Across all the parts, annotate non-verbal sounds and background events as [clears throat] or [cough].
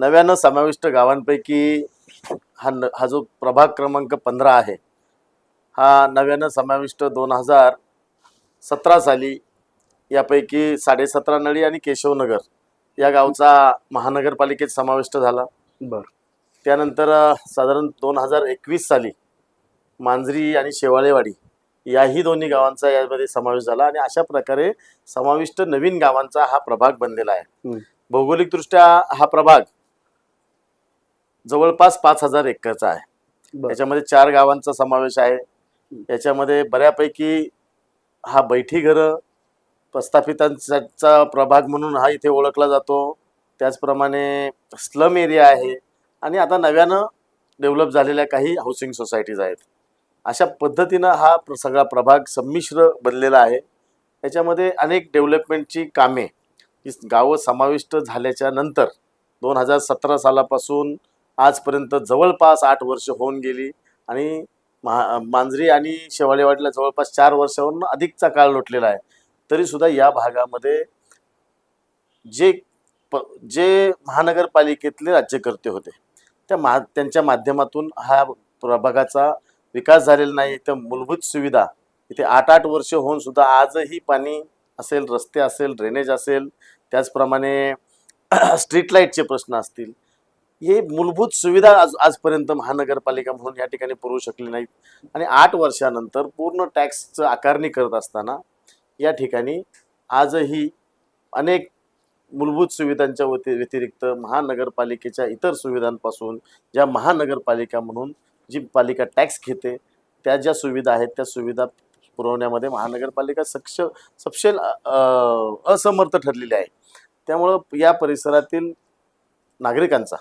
नव्यानं समाविष्ट गावांपैकी हा न हा जो प्रभाग क्रमांक पंधरा आहे हा नव्यानं समाविष्ट दोन हजार सतरा साली यापैकी साडेसतरा नळी आणि केशवनगर या गावचा महानगरपालिकेत समाविष्ट झाला. बर. त्यानंतर साधारण दोन हजार एकवीस साली मांजरी आणि शेवाळेवाडी याही दोन्ही गावांचा यामध्ये समावेश झाला आणि अशा प्रकारे समाविष्ट नवीन गावांचा हा प्रभाग बनलेला आहे. भौगोलिकदृष्ट्या हा प्रभाग जवळपास पाच हजार एकरचा आहे. बर. याच्यामध्ये चार गावांचा समावेश आहे. याच्यामध्ये बऱ्यापैकी हा बैठी घरं प्रस्थापितांचा प्रभाग म्हणून हा इथे ओळखला जातो. त्याचप्रमाणे स्लम एरिया आहे आणि आता नव्यानं डेव्हलप झालेल्या काही हाऊसिंग सोसायटीज आहेत. अशा पद्धतीनं हा प्र- सगळा प्रभाग संमिश्र बनलेला आहे. याच्यामध्ये अनेक डेव्हलपमेंटची कामे ही गावं समाविष्ट झाल्याच्यानंतर दोन हजार सतरा सालापासून आजपर्यंत जवळपास आठ वर्ष होऊन गेली आणि महा मांजरी आणि शेवाळेवाडीला जवळपास चार वर्षावरून अधिकचा काळ लोटलेला आहे. तरीसुद्धा या भागामध्ये जे प जे महानगरपालिकेतले राज्यकर्ते होते त्या मा त्यांच्या माध्यमातून हा प्रभागाचा विकास झालेला नाही तर मूलभूत सुविधा इथे आठ आठ वर्ष होऊन सुद्धा आजही पाणी असेल रस्ते असेल ड्रेनेज असेल त्याचप्रमाणे [clears throat] स्ट्रीट लाईटचे प्रश्न असतील हे मूलभूत सुविधा आज आजपर्यंत महानगरपालिका म्हणून या ठिकाणी पुरवू शकली नाहीत. आणि आठ वर्षानंतर पूर्ण टॅक्सचं आकारणी करत असताना या ठिकाणी आजही अनेक मूलभूत सुविधांच्या वती व्यतिरिक्त महानगरपालिकेच्या इतर सुविधांपासून ज्या महानगरपालिका म्हणून जी पालिका टॅक्स घेते त्या ज्या सुविधा आहेत त्या सुविधा पुरवण्यामध्ये महानगरपालिका सक्ष सपशेल असमर्थ ठरलेली आहे. त्यामुळं या परिसरातील नागरिकांचा.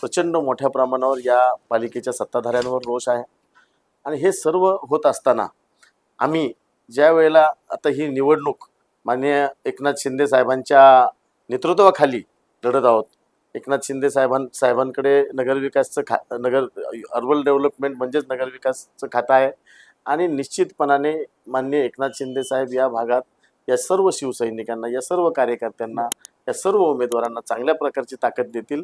प्रचंड मोठ्या प्रमाणावर या पालिकेच्या सत्ताधाऱ्यांवर रोष आहे. आणि हे सर्व होत असताना आम्ही ज्या वेळेला आता ही निवडणूक माननीय एकनाथ शिंदे साहेबांच्या नेतृत्वाखाली लढत आहोत एकनाथ शिंदे साहेबां साहेबांकडे नगरविकासचं खा नगर अर्बन डेव्हलपमेंट म्हणजेच नगरविकासचं खातं आहे. आणि निश्चितपणाने माननीय एकनाथ शिंदे साहेब या भागात या सर्व शिवसैनिकांना या सर्व कार्यकर्त्यांना या सर्व उमेदवारांना चांगल्या प्रकारची ताकद देतील.